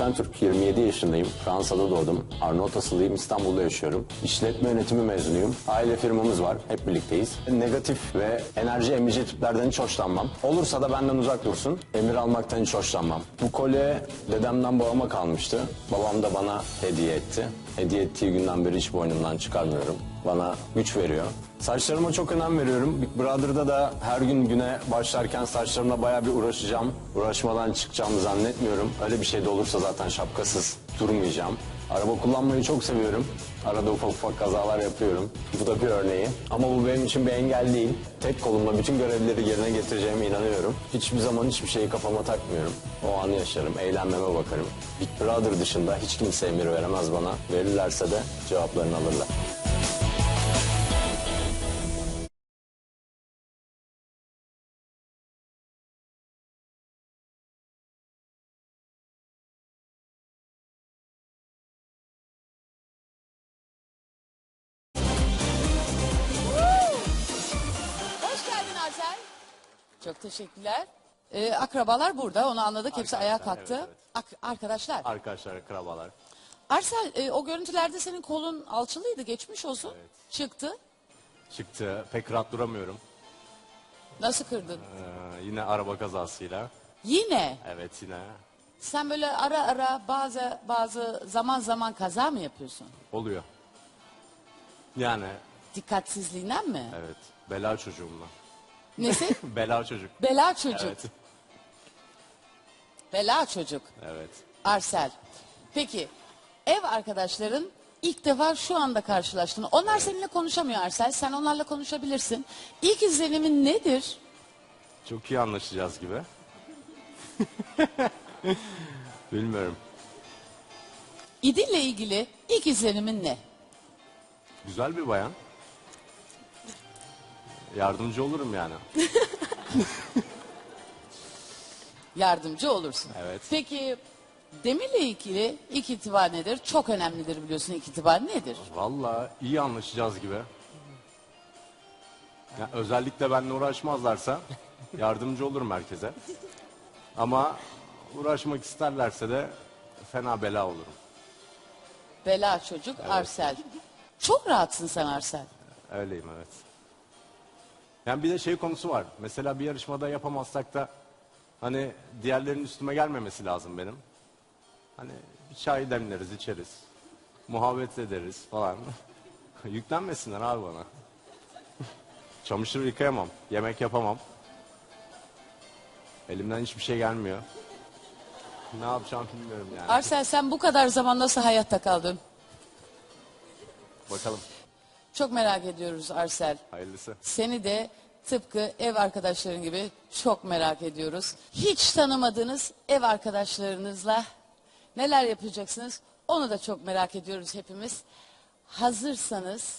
Şentürk, 27 yaşındayım. Fransa'da doğdum. Arnavut asıllıyım, İstanbul'da yaşıyorum. İşletme yönetimi mezunuyum. Aile firmamız var, hep birlikteyiz. Negatif ve enerji emici tiplerden hiç hoşlanmam. Olursa da benden uzak dursun. Emir almaktan hiç hoşlanmam. Bu kolye dedemden babama kalmıştı. Babam da bana hediye etti. Hediye ettiği günden beri hiç boynumdan çıkarmıyorum. Bana güç veriyor. Saçlarıma çok önem veriyorum. Big Brother'da da her gün güne başlarken saçlarımla bayağı bir uğraşacağım. Uğraşmadan çıkacağımı zannetmiyorum. Öyle bir şey de olursa zaten şapkasız durmayacağım. Araba kullanmayı çok seviyorum. Arada ufak ufak kazalar yapıyorum. Bu da bir örneği. Ama bu benim için bir engel değil. Tek kolumla bütün görevleri yerine getireceğime inanıyorum. Hiçbir zaman hiçbir şeyi kafama takmıyorum. O anı yaşarım, eğlenmeme bakarım. Big Brother dışında hiç kimse emir veremez bana. Verirlerse de cevaplarını alırlar. Arsel. Çok teşekkürler. Ee, akrabalar burada onu anladık. Hepsi ayağa Arkadaşlar, kalktı. evet, Ak- arkadaşlar. Arkadaşlar, akrabalar. Arsel e, o görüntülerde senin kolun alçılıydı geçmiş olsun. Çıktı. Çıktı. Pek rahat duramıyorum. Nasıl kırdın? Ee, yine araba kazasıyla. Yine. Evet yine. Sen böyle ara ara bazı bazı zaman zaman kaza mı yapıyorsun? Oluyor. Yani Dikkatsizliğinden mi? evet. Bela çocuğumla. Nesi? Bela çocuk. Bela çocuk. Evet. Bela çocuk. Evet. Arsel. Peki ev arkadaşların ilk defa şu anda karşılaştın. Onlar seninle konuşamıyor Arsel. Sen onlarla konuşabilirsin. İlk izlenimin nedir? Çok iyi anlaşacağız gibi. Bilmiyorum. İdil'le ilgili ilk izlenimin ne? Güzel bir bayan. Yardımcı olurum yani. Yardımcı olursun. Evet. Peki Demir'le ilgili ilk itibar nedir? Çok önemlidir biliyorsun ilk itibar nedir? Vallahi iyi anlaşacağız gibi. Ya özellikle benimle uğraşmazlarsa yardımcı olurum herkese. Ama uğraşmak isterlerse de fena bela olurum. Bela çocuk Arsel. Çok rahatsın sen Arsel. Öyleyim evet. Yani bir de şey konusu var. Mesela bir yarışmada yapamazsak da hani diğerlerinin üstüme gelmemesi lazım benim. Hani bir çay demleriz, içeriz. Muhabbet ederiz falan. Yüklenmesinler abi bana. Çamaşır yıkayamam, yemek yapamam. Elimden hiçbir şey gelmiyor. Ne yapacağım bilmiyorum yani. Arsel sen bu kadar zaman nasıl hayatta kaldın? Bakalım. Çok merak ediyoruz Arsel. Hayırlısı. Seni de tıpkı ev arkadaşların gibi çok merak ediyoruz. Hiç tanımadığınız ev arkadaşlarınızla neler yapacaksınız onu da çok merak ediyoruz hepimiz. Hazırsanız